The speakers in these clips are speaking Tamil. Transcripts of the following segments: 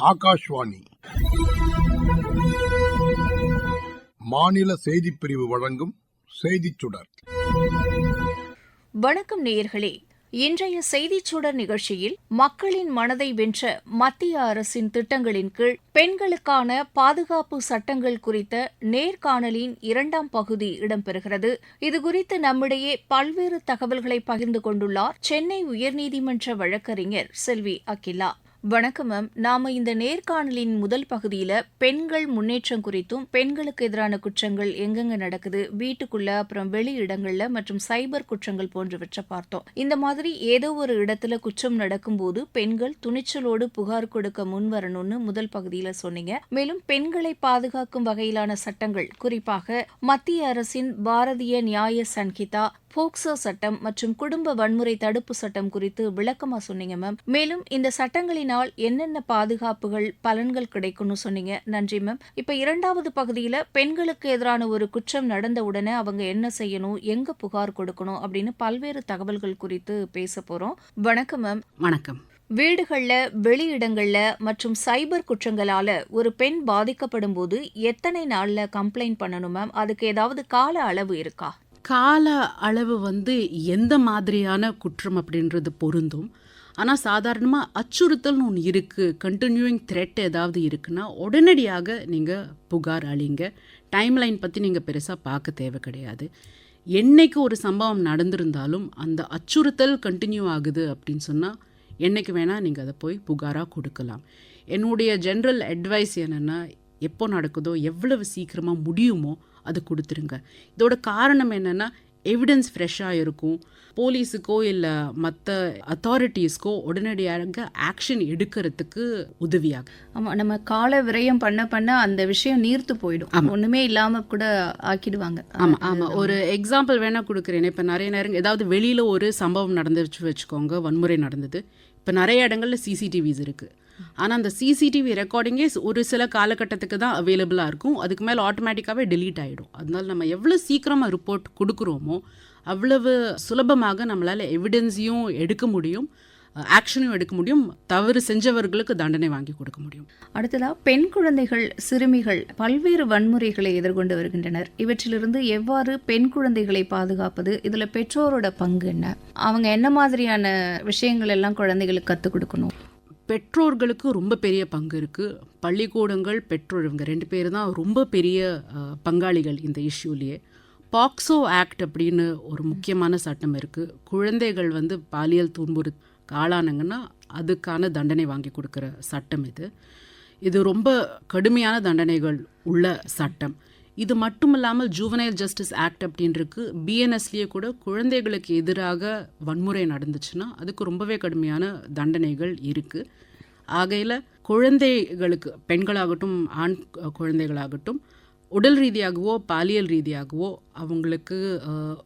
ஆகாஷ்வாணி. மாநில செய்தி பிரிவு வழங்கும் செய்திச் சுடர். வணக்கம் நேயர்களே. இன்றைய செய்திச் சுடர் நிகழ்ச்சியில் மக்களின் மனதை வென்ற மத்திய அரசின் திட்டங்களின் கீழ் பெண்களுக்கான பாதுகாப்பு சட்டங்கள் குறித்த நேர்காணலின் இரண்டாம் பகுதி இடம்பெறுகிறது. இதுகுறித்து நம்மிடையே பல்வேறு தகவல்களை பகிர்ந்து கொண்டுள்ளார் சென்னை உயர்நீதிமன்ற வழக்கறிஞர் செல்வி அகிலா. வணக்கம் மேம் நாம இந்த நேர்காணலின் முதல் பகுதியில பெண்கள் முன்னேற்றம் குறித்தும் பெண்களுக்கு எதிரான குற்றங்கள் எங்கெங்க நடக்குது வீட்டுக்குள்ள அப்புறம் வெளி இடங்கள்ல மற்றும் சைபர் குற்றங்கள் போன்றவற்றை பார்த்தோம். இந்த மாதிரி ஏதோ ஒரு இடத்துல குற்றம் நடக்கும்போது பெண்கள் துணிச்சலோடு புகார் கொடுக்க முன் வரணும்னு முதல் பகுதியில சொன்னீங்க. மேலும் பெண்களை பாதுகாக்கும் வகையிலான சட்டங்கள் குறிப்பாக மத்திய அரசின் பாரதிய நியாய சன்ஹிதா போக்சோ சட்டம் மற்றும் குடும்ப வன்முறை தடுப்பு சட்டம் குறித்து விளக்கமா சொன்னீங்க மேம் மேலும் இந்த சட்டங்களினால் என்னென்ன பாதுகாப்புகள் பலன்கள் கிடைக்கும்னு சொன்னீங்க. நன்றி மேம் இப்ப இரண்டாவது பகுதியில பெண்களுக்கு எதிரான ஒரு குற்றம் நடந்த உடனே அவங்க என்ன செய்யணும் எங்க புகார் கொடுக்கணும் அப்படின்னு பல்வேறு தகவல்கள் குறித்து பேச போறோம். வணக்கம் மேம் வணக்கம். வீடுகள்ல வெளியிடங்கள்ல மற்றும் சைபர் குற்றங்களால ஒரு பெண் பாதிக்கப்படும் போது எத்தனை நாள்ல கம்ப்ளைண்ட் பண்ணணும் மேம் அதுக்கு ஏதாவது கால அளவு இருக்கா? கால அளவு வந்து எந்த மாதிரியான குற்றம் அப்படின்றது பொருந்தும். ஆனால் சாதாரணமாக அச்சுறுத்தல்னு ஒன்று இருக்குது கண்டினியூயிங் த்ரெட் ஏதாவது இருக்குன்னா உடனடியாக நீங்கள் புகார் அளிங்க. டைம் லைன் பற்றி நீங்கள் பெருசாக பார்க்க தேவை கிடையாது. என்றைக்கு ஒரு சம்பவம் நடந்திருந்தாலும் அந்த அச்சுறுத்தல் கண்டினியூ ஆகுது அப்படின்னு சொன்னால் என்னைக்கு வேணால் நீங்கள் அதை போய் புகாராக கொடுக்கலாம். என்னுடைய ஜென்ரல் அட்வைஸ் என்னென்னா எப்போ நடக்குதோ எவ்வளவு சீக்கிரமாக முடியுமோ அது கொடுத்துருங்க. இதோட காரணம் என்னென்னா எவிடன்ஸ் ஃப்ரெஷ்ஷாக இருக்கும். போலீஸுக்கோ இல்லை மற்ற அத்தாரிட்டிஸ்க்கோ உடனடியாக ஆக்ஷன் எடுக்கிறதுக்கு உதவியாகும். ஆமா நம்ம கால விரயம் பண்ண பண்ண அந்த விஷயம் நீர்த்து போயிடும். ஒண்ணுமே இல்லாம கூட ஆக்கிடுவாங்க. ஆமாம் ஆமாம் ஒரு எக்ஸாம்பிள் வேணால் கொடுக்குறேன். இப்போ நிறைய நேரம் ஏதாவது வெளியில் ஒரு சம்பவம் நடந்துச்சு வச்சுக்கோங்க வன்முறை நடந்தது. இப்போ நிறைய இடங்களில் சிசிடிவிஸ் இருக்குது ஆனால் அந்த சிசிடிவி ரெக்கார்டிங்கே ஒரு சில காலகட்டத்துக்கு தான் அவைலபிளாக இருக்கும். அதுக்கு மேலே ஆட்டோமேட்டிக்காகவே டிலீட் ஆகிடும் அதனால நம்ம எவ்வளோ சீக்கிரமாக ரிப்போர்ட் கொடுக்குறோமோ அவ்வளவு சுலபமாக நம்மளால் எவிடன்ஸையும் எடுக்க முடியும் ஆக்ஷனும் எடுக்க முடியும் தவறு செஞ்சவர்களுக்கு தண்டனை வாங்கி கொடுக்க முடியும். அடுத்ததாக பெண் குழந்தைகள் சிறுமிகள் பல்வேறு வன்முறைகளை எதிர்கொண்டு வருகின்றனர். இவற்றிலிருந்து எவ்வாறு பெண் குழந்தைகளை பாதுகாப்பது இதில் பெற்றோரோட பங்கு என்ன? அவங்க என்ன மாதிரியான விஷயங்கள் எல்லாம் குழந்தைகளுக்கு கற்றுக் கொடுக்கணும்? பெற்றோர்களுக்கு ரொம்ப பெரிய பங்கு இருக்குது பள்ளிக்கூடங்கள் பெற்றோர் இவங்க ரெண்டு பேர் தான் ரொம்ப பெரிய பங்காளிகள் இந்த இஷ்யூலேயே. பாக்ஸோ ஆக்ட் அப்படின்னு ஒரு முக்கியமான சட்டம் இருக்குது குழந்தைகள் வந்து பாலியல் துன்புறு ஆளானாங்கன்னா அதுக்கான தண்டனை வாங்கி கொடுக்குற சட்டம் இது. இது ரொம்ப கடுமையான தண்டனைகள் உள்ள சட்டம். இது மட்டும் இல்லாமல் ஜூவனைல் ஜஸ்டிஸ் ஆக்ட் அப்படின்னு இருக்கு பிஎன்எஸ்லேயே கூட குழந்தைகளுக்கு எதிராக வன்முறை நடந்துச்சுன்னா அதுக்கு ரொம்பவே கடுமையான தண்டனைகள் இருக்குது ஆகையில் குழந்தைகளுக்கு பெண்களாகட்டும் ஆண் குழந்தைகளாகட்டும் உடல் ரீதியாகவோ பாலியல் ரீதியாகவோ அவங்களுக்கு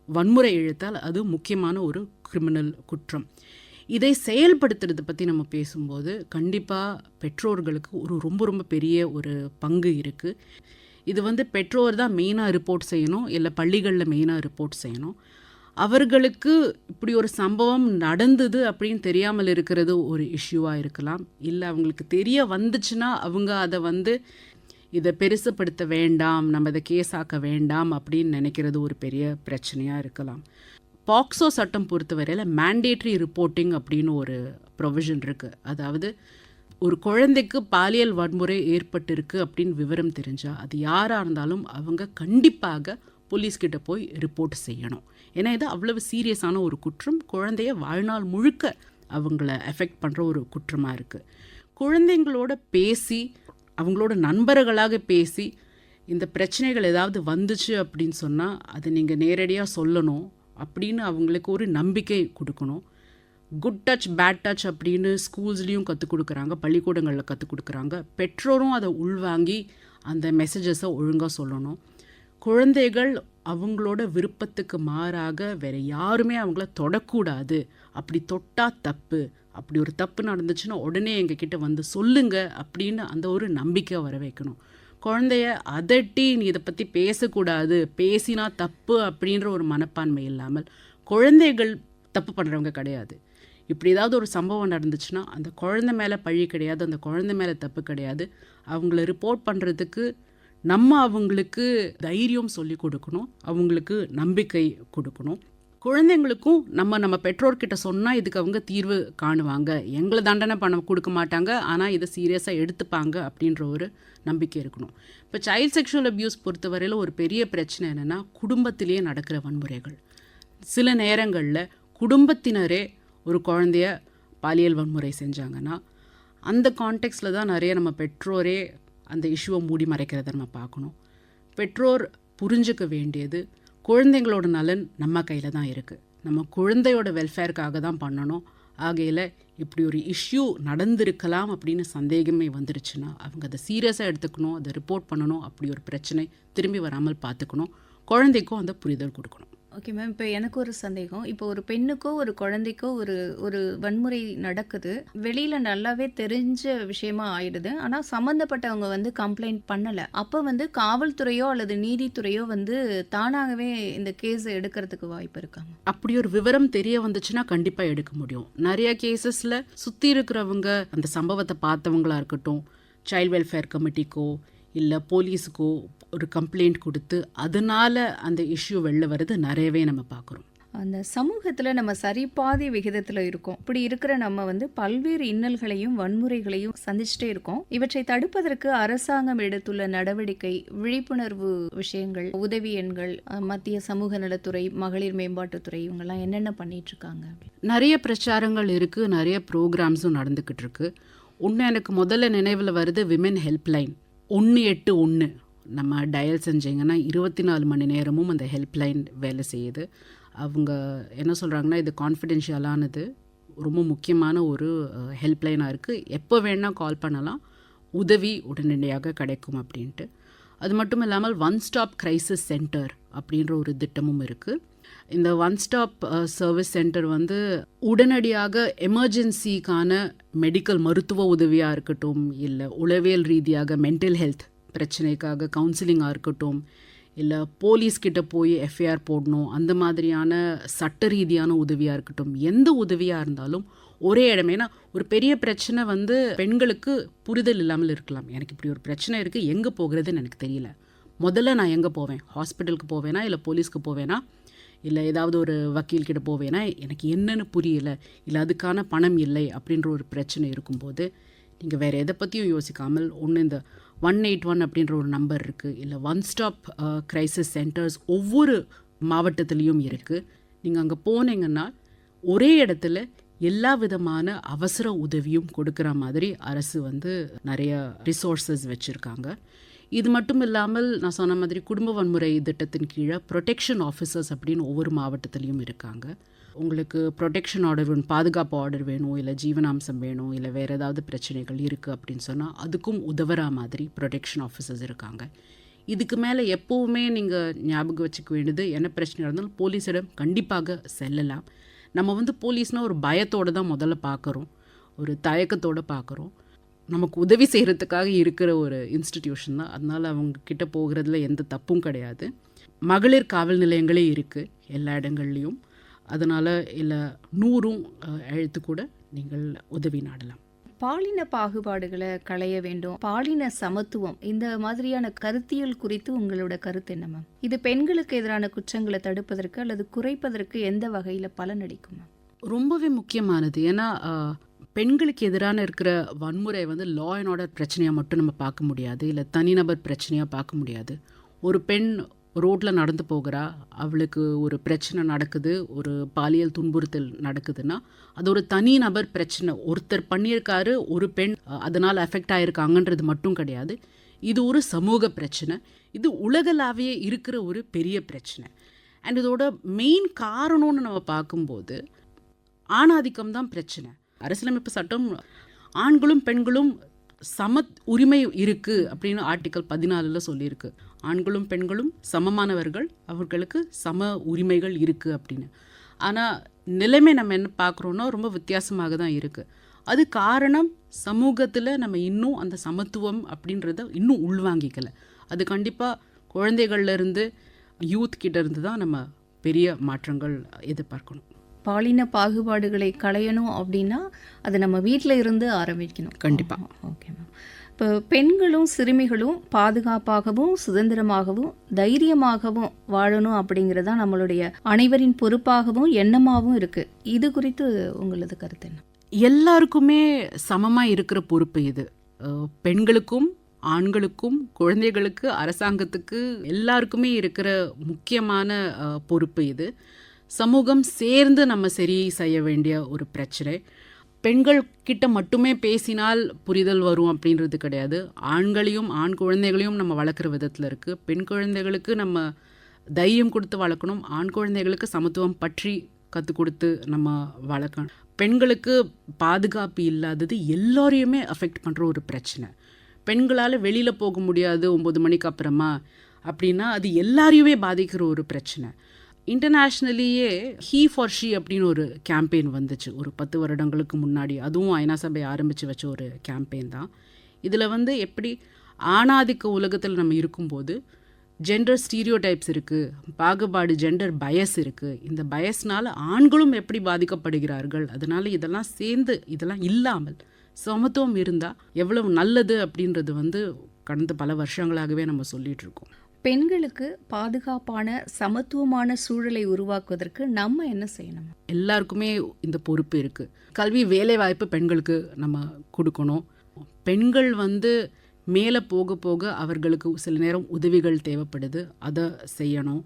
வன்முறை இழுத்தால் அது முக்கியமான ஒரு கிரிமினல் குற்றம். இதை செயல்படுத்துறதை பற்றி நம்ம பேசும்போது கண்டிப்பாக பெற்றோர்களுக்கு ஒரு ரொம்ப ரொம்ப பெரிய ஒரு பங்கு இருக்குது இது வந்து பெற்றோர் தான் மெயினாக ரிப்போர்ட் செய்யணும். இல்லை பள்ளிகளில் மெயினாக ரிப்போர்ட் செய்யணும். அவர்களுக்கு இப்படி ஒரு சம்பவம் நடந்தது அப்படின்னு தெரியாமல் இருக்கிறது ஒரு இஷ்யூவாக இருக்கலாம். இல்லை அவங்களுக்கு தெரிய வந்துச்சுன்னா அவங்க அதை வந்து இதை பெருசுப்படுத்த வேண்டாம் நம்ம இதை கேஸ் ஆக்க வேண்டாம் அப்படின்னு நினைக்கிறது ஒரு பெரிய பிரச்சனையாக இருக்கலாம். பாக்ஸோ சட்டம் பொறுத்தவரையில் மேண்டேட்ரி ரிப்போர்ட்டிங் அப்படின்னு ஒரு ப்ரொவிஷன் இருக்குது அதாவது ஒரு குழந்தைக்கு பாலியல் வன்முறை ஏற்பட்டிருக்கு அப்படின்னு விவரம் தெரிஞ்சால் அது யாராக இருந்தாலும் அவங்க கண்டிப்பாக போலீஸ்கிட்ட போய் ரிப்போர்ட் செய்யணும். ஏன்னா இது அவ்வளவு சீரியஸான ஒரு குற்றம். குழந்தைய வாழ்நாள் முழுக்க அவங்கள எஃபெக்ட் பண்ணுற ஒரு குற்றமாக இருக்குது குழந்தைங்களோட பேசி அவங்களோட நண்பர்களாக பேசி இந்த பிரச்சனைகள் ஏதாவது வந்துச்சு அப்படின்னு சொன்னால் அதை நீங்கள் நேரடியாக சொல்லணும் அப்படின்னு அவங்களுக்கு ஒரு நம்பிக்கை கொடுக்கணும். குட் டச் பேட் டச் அப்படின்னு ஸ்கூல்ஸ்லேயும் கற்றுக் கொடுக்குறாங்க பள்ளிக்கூடங்களில் கற்றுக் கொடுக்குறாங்க. பெற்றோரும் அதை உள்வாங்கி அந்த மெசேஜஸை ஒழுங்காக சொல்லணும். குழந்தைகள் அவங்களோட விருப்பத்துக்கு மாறாக வேற யாருமே அவங்கள தொடக்கூடாது. அப்படி தொட்டால் தப்பு. அப்படி ஒரு தப்பு நடந்துச்சுன்னா உடனே எங்ககிட்ட வந்து சொல்லுங்க அப்படின்னு அந்த ஒரு நம்பிக்கை வர வைக்கணும். குழந்தைய அதட்டி நீ இதை பற்றி பேசக்கூடாது பேசினா தப்பு அப்படின்ற ஒரு மனப்பான்மை இல்லாமல் குழந்தைகள் தப்பு பண்ணுறவங்க கிடையாது. இப்படி ஏதாவது ஒரு சம்பவம் நடந்துச்சுன்னா அந்த குழந்தை மேலே பழி கிடையாது அந்த குழந்தை மேலே தப்பு கிடையாது. அவங்கள ரிப்போர்ட் பண்ணுறதுக்கு நம்ம அவங்களுக்கு தைரியம் சொல்லி கொடுக்கணும் அவங்களுக்கு நம்பிக்கை கொடுக்கணும். குழந்தைங்களுக்கும் நம்ம நம்ம பெற்றோர்கிட்ட சொன்னால் இதுக்கு அவங்க தீர்வு காணுவாங்க. எங்களை தண்டனை பண்ண கொடுக்க மாட்டாங்க. ஆனால் இதை சீரியஸாக எடுத்துப்பாங்க அப்படின்ற ஒரு நம்பிக்கை இருக்கணும். இப்போ சைல்ட் செக்ஷுவல் அப்யூஸ் பொறுத்தவரையில் ஒரு பெரிய பிரச்சனை என்னென்னா குடும்பத்திலேயே நடக்கிற வன்முறைகள். சில நேரங்களில் குடும்பத்தினரே ஒரு குழந்தைய பாலியல் வன்முறை செஞ்சாங்கன்னா அந்த காண்டெக்ஸில் தான் நிறைய நம்ம பெற்றோரே அந்த இஷ்யூவை மூடி மறைக்கிறத நம்ம பார்க்கணும். பெற்றோர் புரிஞ்சுக்க வேண்டியது குழந்தைங்களோட நலன் நம்ம கையில் தான் இருக்குது நம்ம குழந்தையோட வெல்ஃபேருக்காக தான் பண்ணணும். ஆகையில் இப்படி ஒரு இஷ்யூ நடந்திருக்கலாம் அப்படின்னு சந்தேகமே வந்துருச்சுன்னா அவங்க அதை சீரியஸாக எடுத்துக்கணும் அதை ரிப்போர்ட் பண்ணணும் அப்படி ஒரு பிரச்சனை திரும்பி வராமல் பார்த்துக்கணும். குழந்தைக்கும் அந்த புரிதல் கொடுக்கணும். ஓகே மேம் இப்போ எனக்கு ஒரு சந்தேகம். இப்போ ஒரு பெண்ணுக்கோ ஒரு குழந்தைக்கோ ஒரு ஒரு வன்முறை நடக்குது. வெளியில் நல்லாவே தெரிஞ்ச விஷயமா ஆயிடுது. ஆனால் சம்மந்தப்பட்டவங்க வந்து கம்ப்ளைண்ட் பண்ணலை. அப்போ வந்து காவல்துறையோ அல்லது நீதித்துறையோ வந்து தானாகவே இந்த கேஸை எடுக்கிறதுக்கு வாய்ப்பு இருக்காங்க அப்படி ஒரு விவரம் தெரிய வந்துச்சுன்னா கண்டிப்பாக எடுக்க முடியும். நிறைய கேசஸில் சுற்றி இருக்கிறவங்க அந்த சம்பவத்தை பார்த்தவங்களா இருக்கட்டும் சைல்ட் வெல்ஃபேர் கமிட்டிக்கோ இல்லை போலீஸுக்கோ ஒரு கம்ப்ளைண்ட் கொடுத்து அதனால அந்த இஷ்யூ வெளில வர்றது நிறையவே நம்ம பார்க்குறோம். அந்த சமூகத்தில் நம்ம சரிபாதி விகிதத்தில் இருக்கோம். இப்படி இருக்கிற நம்ம வந்து பல்வேறு இன்னல்களையும் வன்முறைகளையும் சந்திச்சுட்டே இருக்கோம். இவற்றை தடுப்பதற்கு அரசாங்கம் எடுத்துள்ள நடவடிக்கை விழிப்புணர்வு விஷயங்கள் உதவி எண்கள் மத்திய சமூக நலத்துறை மகளிர் மேம்பாட்டுத்துறை இவங்கெல்லாம் என்னென்ன பண்ணிட்டு இருக்காங்க? நிறைய பிரச்சாரங்கள் இருக்குது நிறைய ப்ரோக்ராம்ஸும் நடந்துக்கிட்டு இருக்கு. ஒன்று எனக்கு முதல்ல நினைவில் வருது விமென் ஹெல்ப்லைன் ஒன்று எட்டு ஒன்று நம்ம டயல் செஞ்சீங்கன்னா இருபத்தி நாலு மணி நேரமும் அந்த ஹெல்ப்லைன் வேலை செய்யுது. அவங்க என்ன சொல்கிறாங்கன்னா இது கான்ஃபிடென்ஷியலானது ரொம்ப முக்கியமான ஒரு ஹெல்ப்லைனாக இருக்குது எப்போ வேணால் கால் பண்ணலாம். உதவி உடனடியாக கிடைக்கும் அப்படின்ட்டு. அது மட்டும் இல்லாமல் ஒன் ஸ்டாப் கிரைசிஸ் சென்டர் அப்படின்ற ஒரு திட்டமும் இருக்குது இந்த ஒன் ஸ்டாப் சர்வீஸ் சென்டர் வந்து உடனடியாக எமர்ஜென்சிக்கான மெடிக்கல் மருத்துவ உதவியாக இருக்கட்டும் இல்லை உளவியல் ரீதியாக மென்டல் ஹெல்த் பிரச்சனைக்காக கவுன்சிலிங்காக இருக்கட்டும் இல்லை போலீஸ்கிட்ட போய் எஃப்ஐஆர் போடணும் அந்த மாதிரியான சட்ட ரீதியான உதவியாக இருக்கட்டும் எந்த உதவியாக இருந்தாலும் ஒரே இடம். ஏன்னா ஒரு பெரிய பிரச்சனை வந்து பெண்களுக்கு புரிதல் இல்லாமல் இருக்கலாம். எனக்கு இப்படி ஒரு பிரச்சனை இருக்குது எங்கே போகிறதுன்னு எனக்கு தெரியல. முதல்ல நான் எங்கே போவேன்? ஹாஸ்பிட்டலுக்கு போவேனா இல்லை போலீஸ்க்கு போவேனா? இல்லை ஏதாவது ஒரு வக்கீல்கிட்ட போவேனா? எனக்கு என்னென்னு புரியல. இல்லை அதுக்கான பணம் இல்லை அப்படின்ற ஒரு பிரச்சனை இருக்கும்போது நீங்கள் வேறு எதை பற்றியும் யோசிக்காமல் ஒன்று இந்த ஒன் எயிட் ஒன் அப்படின்ற ஒரு நம்பர் இருக்குது இல்லை ஒன் ஸ்டாப் கிரைசிஸ் சென்டர்ஸ் ஒவ்வொரு மாவட்டத்துலேயும் இருக்குது நீங்கள் அங்கே போனீங்கன்னா ஒரே இடத்துல எல்லா விதமான அவசர உதவியும் கொடுக்குற மாதிரி அரசு வந்து நிறைய ரிசோர்ஸஸ் வச்சுருக்காங்க. இது மட்டும் இல்லாமல் நான் சொன்ன மாதிரி குடும்ப வன்முறை திட்டத்தின் கீழே ப்ரொடெக்ஷன் ஆஃபீஸர்ஸ் அப்படின்னு ஒவ்வொரு மாவட்டத்துலேயும் இருக்காங்க. உங்களுக்கு ப்ரொடெக்ஷன் ஆர்டர் வேணும் பாதுகாப்பு ஆர்டர் வேணும் இல்லை ஜீவனாம்சம் வேணும் இல்லை வேறு ஏதாவது பிரச்சனைகள் இருக்குது அப்படின்னு சொன்னால் அதுக்கும் உதவுற மாதிரி ப்ரொடெக்ஷன் ஆஃபீஸர்ஸ் இருக்காங்க. இதுக்கு மேலே எப்போவுமே நீங்கள் ஞாபகம் வச்சுக்க வேண்டியது என்ன பிரச்சனை இருந்தாலும் போலீஸிடம் கண்டிப்பாக செல்லலாம். நம்ம வந்து போலீஸ்னால் ஒரு பயத்தோடு தான் முதல்ல பார்க்குறோம். ஒரு தயக்கத்தோடு பார்க்குறோம். நமக்கு உதவி செய்கிறதுக்காக இருக்கிற ஒரு இன்ஸ்டிடியூஷன் தான். அதனால் அவங்க கிட்ட போகிறதுல எந்த தப்பும் கிடையாது. மகளிர் காவல் நிலையங்களே இருக்குது எல்லா இடங்கள்லையும். அதனால் இல்லை நூறும் எழுத்து கூட நீங்கள் உதவி நாடலாம். பாலின பாகுபாடுகளை களைய வேண்டும். பாலின சமத்துவம் இந்த மாதிரியான கருத்தியல் குறித்து உங்களோட கருத்து என்ன மேம் இது பெண்களுக்கு எதிரான குற்றங்களை தடுப்பதற்கு அல்லது குறைப்பதற்கு எந்த வகையில் பலனளிக்கும் மேம் ரொம்பவே முக்கியமானது. ஏன்னா பெண்களுக்கு எதிரான இருக்கிற வன்முறை வந்து லா அண்ட் ஆர்டர் பிரச்சனையாக மட்டும் நம்ம பார்க்க முடியாது. இல்லை தனிநபர் பிரச்சனையாக பார்க்க முடியாது. ஒரு பெண் ரோட்டில் நடந்து போகிறா அவளுக்கு ஒரு பிரச்சனை நடக்குது ஒரு பாலியல் துன்புறுத்தல் நடக்குதுன்னா அது ஒரு தனி நபர் பிரச்சனை. ஒருத்தர் பண்ணியிருக்காரு ஒரு பெண் அதனால் அஃபெக்ட் ஆகிருக்காங்கன்றது மட்டும் கிடையாது. இது ஒரு சமூக பிரச்சனை. இது உலகளாவிய இருக்கிற ஒரு பெரிய பிரச்சனை. அண்ட் இதோட மெயின் காரணம்னு நம்ம பார்க்கும்போது ஆணாதிக்கம் தான் பிரச்சனை. அரசியலமைப்பு சட்டம் ஆண்களும் பெண்களும் சம உரிமை இருக்குது அப்படின்னு ஆர்டிக்கல் பதினாலில் சொல்லியிருக்கு. ஆண்களும் பெண்களும் சமமானவர்கள் அவர்களுக்கு சம உரிமைகள் இருக்குது அப்படின்னு. ஆனால் நிலைமை நம்ம என்ன பார்க்குறோன்னா ரொம்ப வித்தியாசமாக தான் இருக்குது அது காரணம் சமூகத்தில் நம்ம இன்னும் அந்த சமத்துவம் அப்படின்றத இன்னும் உள்வாங்கிக்கலை. அது கண்டிப்பாக குழந்தைகள்ல இருந்து யூத் கிட்டேருந்து தான் நம்ம பெரிய மாற்றங்கள் எதிர்பார்க்கணும். பாலின பாகுபாடுகளை களையணும் அப்படின்னா அது நம்ம வீட்டில் இருந்து ஆரம்பிக்கணும். கண்டிப்பா. ஓகே மேம் இப்போ பெண்களும் சிறுமிகளும் பாதுகாப்பாகவும் சுதந்திரமாகவும் தைரியமாகவும் வாழணும் அப்படிங்கிறது நம்மளுடைய அனைவரின் பொறுப்பாகவும் எண்ணமாகவும் இருக்கு. இது குறித்து உங்களது கருத்து என்ன? எல்லாருக்குமே சமமா இருக்கிற பொறுப்பு இது. பெண்களுக்கும் ஆண்களுக்கும் குழந்தைகளுக்கு அரசாங்கத்துக்கு எல்லாருக்குமே இருக்கிற முக்கியமான பொறுப்பு இது. சமூகம் சேர்ந்து நம்ம சரி செய்ய வேண்டிய ஒரு பிரச்சனை. பெண்கள் கிட்ட மட்டுமே பேசினால் புரிதல் வரும் அப்படின்றது கிடையாது. ஆண்களையும் ஆண் குழந்தைகளையும் நம்ம வளர்க்குற விதத்தில் இருக்குது பெண் குழந்தைகளுக்கு நம்ம தைரியம் கொடுத்து வளர்க்கணும். ஆண் குழந்தைகளுக்கு சமத்துவம் பற்றி கற்றுக் கொடுத்து நம்ம வளர்க்கணும். பெண்களுக்கு பாதுகாப்பு இல்லாதது எல்லோரையுமே அஃபெக்ட் பண்ணுற ஒரு பிரச்சனை. பெண்களால் வெளியில் போக முடியாது ஒம்பது மணிக்கு அப்புறமா. அப்படின்னா அது எல்லாரையுமே பாதிக்கிற ஒரு பிரச்சனை. இன்டர்நேஷ்னலியே ஹீ ஃபார் ஷீ அப்படின்னு ஒரு கேம்பெயின் வந்துச்சு. ஒரு பத்து வருடங்களுக்கு முன்னாடி. அதுவும் ஐநா சபை ஆரம்பித்து வச்ச ஒரு கேம்பெயின் தான். இதில் வந்து எப்படி ஆணாதிக்க உலகத்தில் நம்ம இருக்கும்போது ஜெண்டர் ஸ்டீரியோ டைப்ஸ் இருக்குது பாகுபாடு ஜெண்டர் பயஸ் இருக்குது இந்த பயஸ்னால் ஆண்களும் எப்படி பாதிக்கப்படுகிறார்கள்? அதனால் இதெல்லாம் சேர்ந்து இதெல்லாம் இல்லாமல் சமத்துவம் இருந்தால் எவ்வளவு நல்லது அப்படின்றது வந்து கடந்த பல வருஷங்களாகவே நம்ம சொல்லிகிட்ருக்கோம் பெண்களுக்கு பாதுகாப்பான சமத்துவமான சூழலை உருவாக்குவதற்கு நம்ம என்ன செய்யணும்? எல்லாருக்குமே இந்த பொறுப்பு இருக்குது கல்வி வேலைவாய்ப்பு பெண்களுக்கு நம்ம கொடுக்கணும். பெண்கள் வந்து மேலே போக போக அவர்களுக்கு சில நேரம் உதவிகள் தேவைப்படுது. அதை செய்யணும்.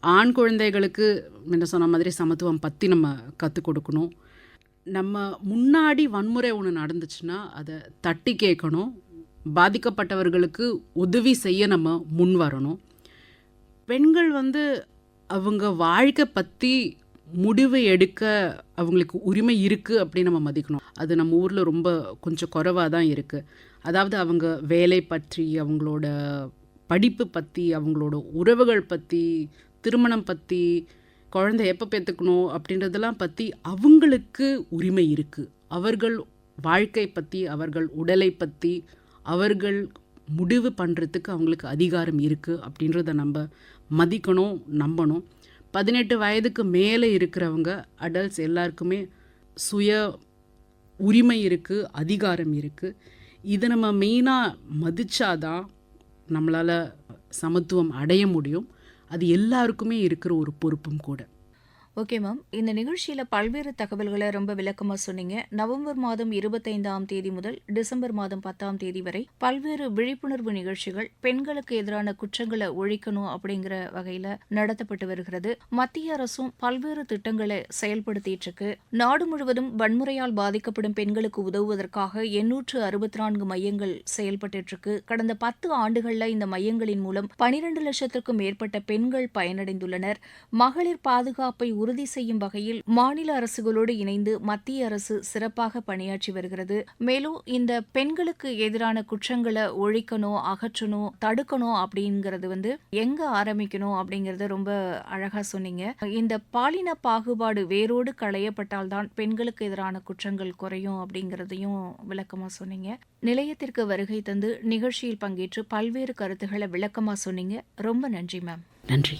ஆண் குழந்தைகளுக்கு என்ன சொன்ன மாதிரி சமத்துவம் பற்றி நம்ம கற்றுக் கொடுக்கணும். நம்ம முன்னாடி வன்முறை ஒன்று நடந்துச்சுன்னா அதை தட்டி கேட்கணும். பாதிக்கப்பட்டவர்களுக்கு உதவி செய்ய நம்ம முன் வரணும். பெண்கள் வந்து அவங்க வாழ்க்கை பற்றி முடிவு எடுக்க அவங்களுக்கு உரிமை இருக்குது அப்படின்னு நம்ம மதிக்கணும். அது நம்ம ஊரில் ரொம்ப கொஞ்சம் குறைவாக தான் இருக்குது அதாவது அவங்க வேலை பற்றி அவங்களோட படிப்பு பற்றி அவங்களோட உறவுகள் பற்றி திருமணம் பற்றி குழந்தை எப்போ பேத்துக்கணும் அப்படின்றதெல்லாம் பற்றி அவங்களுக்கு உரிமை இருக்குது அவர்கள் வாழ்க்கை பற்றி அவர்கள் உடலை பற்றி அவர்கள் முடிவு பண்ணுறதுக்கு அவங்களுக்கு அதிகாரம் இருக்குது அப்படின்றத நம்ம மதிக்கணும் நம்பணும். பதினெட்டு வயதுக்கு மேலே இருக்கிறவங்க அடல்ட்ஸ் எல்லாருக்குமே சுய உரிமை இருக்குது அதிகாரம் இருக்குது இதை நம்ம மெயினாக மதித்தாதான் நம்மளால் சமத்துவம் அடைய முடியும். அது எல்லாருக்குமே இருக்கிற ஒரு பொறுப்பும் கூட. Okay ma'am. இந்த நிகழ்ச்சியில பல்வேறு தகவல்களை ரொம்ப விளக்கமா சொன்னீங்க. நவம்பர் மாதம் இருபத்தைந்தாம் தேதி முதல் டிசம்பர் மாதம் பத்தாம் தேதி வரை பல்வேறு விழிப்புணர்வு நிகழ்ச்சிகள் பெண்களுக்கு எதிரான குற்றங்களை ஒழிக்கணும் அப்படிங்கிற வகையில நடத்தப்பட்டு வருகிறது. மத்திய அரசும் பல்வேறு திட்டங்களை செயல்படுத்திட்டு இருக்கு. நாடு முழுவதும் வன்முறையால் பாதிக்கப்படும் பெண்களுக்கு உதவுவதற்காக எண்ணூற்று அறுபத்தி நான்கு மையங்கள் செயல்பட்டு இருக்கு. கடந்த பத்து ஆண்டுகள்ல இந்த மையங்களின் மூலம் பனிரெண்டு லட்சத்திற்கும் மேற்பட்ட பெண்கள் பயனடைந்துள்ளனர். மகளிர் பாதுகாப்பை உறுதி செய்யும் வகையில் மாநில அரசுகளோடு இணைந்து மத்திய அரசு சிறப்பாக பணியாற்றி வருகிறது. மேலும் இந்த பெண்களுக்கு எதிரான குற்றங்களை ஒழிக்கணும் அகற்றணும் தடுக்கணும் அப்படிங்கிறது வந்து எங்க ஆரம்பிக்கணும் அப்படிங்கறத ரொம்ப அழகா சொன்னீங்க. இந்த பாலின பாகுபாடு வேரோடு களையப்பட்டால்தான் பெண்களுக்கு எதிரான குற்றங்கள் குறையும் அப்படிங்கிறதையும் விளக்கமா சொன்னீங்க. நிலையத்திற்கு வருகை தந்து நிகழ்ச்சியில் பங்கேற்று பல்வேறு கருத்துக்களை விளக்கமா சொன்னீங்க. ரொம்ப நன்றி மேம். நன்றி.